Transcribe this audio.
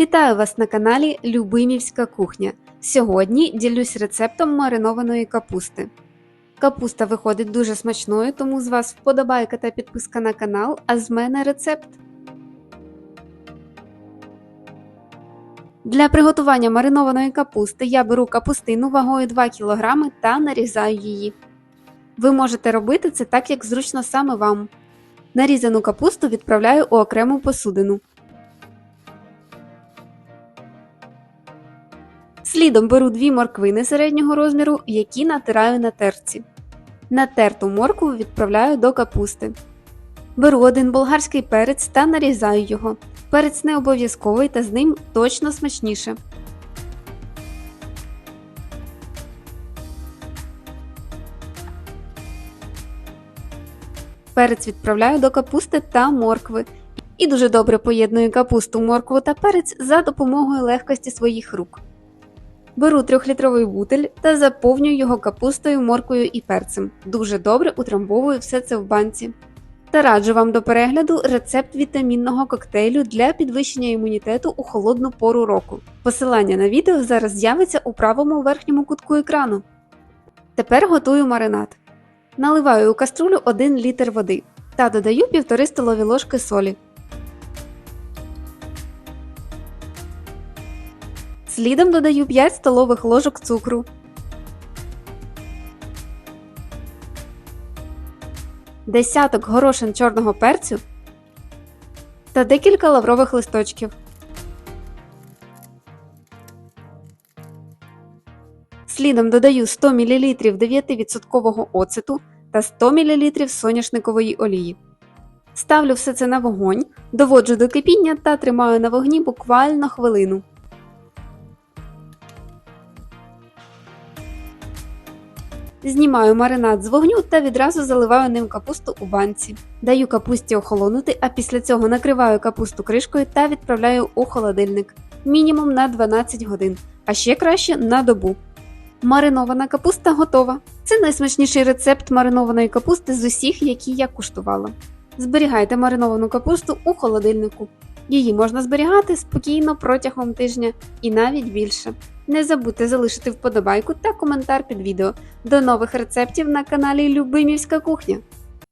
Вітаю вас на каналі Любимівська кухня. Сьогодні ділюсь рецептом маринованої капусти. Капуста виходить дуже смачною, тому з вас вподобайка та підписка на канал, а з мене рецепт. Для приготування маринованої капусти я беру капустину вагою 2 кг та нарізаю її. Ви можете робити це так, як зручно саме вам. Нарізану капусту відправляю у окрему посудину. Слідом беру дві морквини середнього розміру, які натираю на терці. Натерту моркву відправляю до капусти. Беру один болгарський перець та нарізаю його. Перець не обов'язковий та з ним точно смачніше. Перець відправляю до капусти та моркви. І дуже добре поєдную капусту, моркву та перець за допомогою легкості своїх рук. Беру 3-літровий бутель та заповнюю його капустою, морквою і перцем. Дуже добре утрамбовую все це в банці. Та раджу вам до перегляду рецепт вітамінного коктейлю для підвищення імунітету у холодну пору року. Посилання на відео зараз з'явиться у правому верхньому кутку екрану. Тепер готую маринад. Наливаю у каструлю 1 літр води та додаю 1,5 столові ложки солі. Слідом додаю 5 столових ложок цукру. Десяток горошин чорного перцю та декілька лаврових листочків. Слідом додаю 100 мл 9% оцету та 100 мл соняшникової олії. Ставлю все це на вогонь, доводжу до кипіння та тримаю на вогні буквально хвилину. Знімаю маринад з вогню та відразу заливаю ним капусту у банці. Даю капусті охолонути, а після цього накриваю капусту кришкою та відправляю у холодильник мінімум на 12 годин, а ще краще на добу. Маринована капуста готова. Це найсмачніший рецепт маринованої капусти з усіх, які я куштувала. Зберігайте мариновану капусту у холодильнику. Її можна зберігати спокійно протягом тижня і навіть більше. Не забудьте залишити вподобайку та коментар під відео. До нових рецептів на каналі Любимівська кухня.